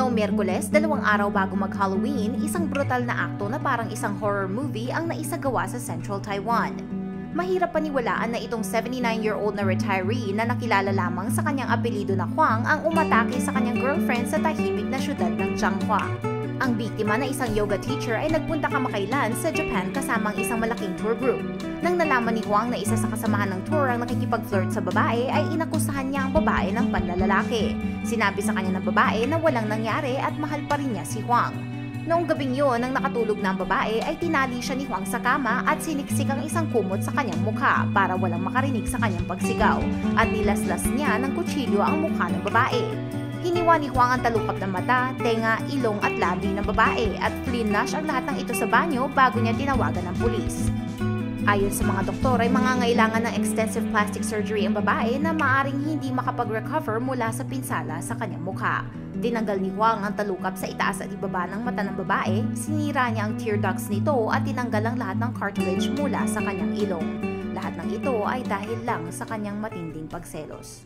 Noong Miyerkules, dalawang araw bago mag-Halloween, isang brutal na akto na parang isang horror movie ang naisagawa sa Central Taiwan. Mahirap paniwalaan na itong 79-year-old na retiree na nakilala lamang sa kanyang apelido na Huang ang umatake sa kanyang girlfriend sa tahimik na syudad ng Changhua. Ang biktima na isang yoga teacher ay nagpunta kamakailan sa Japan kasama ang isang malaking tour group. Nang nalaman ni Huang na isa sa kasamahan ng tour ang nakikipag-flirt sa babae, ay inakusahan niya ang babae ng panlalalaki. Sinabi sa kanya ng babae na walang nangyari at mahal pa rin niya si Huang. Noong gabing yun, nang nakatulog na ang babae, ay tinali siya ni Huang sa kama at siniksik ang isang kumot sa kanyang mukha para walang makarinig sa kanyang pagsigaw at nilaslas niya ng kutsilyo ang mukha ng babae. Hiniwa ni Huang ang talukap ng mata, tenga, ilong at labi ng babae at flinash ang lahat ng ito sa banyo bago niya tinawagan ng pulis. Ayon sa mga doktor ay mangangailangan ng extensive plastic surgery ang babae na maaring hindi makapag-recover mula sa pinsala sa kanyang mukha. Tinanggal ni Huang ang talukap sa itaas at ibaba ng mata ng babae, sinira niya ang tear ducts nito at tinanggal ang lahat ng cartilage mula sa kanyang ilong. Lahat ng ito ay dahil lang sa kanyang matinding pagselos.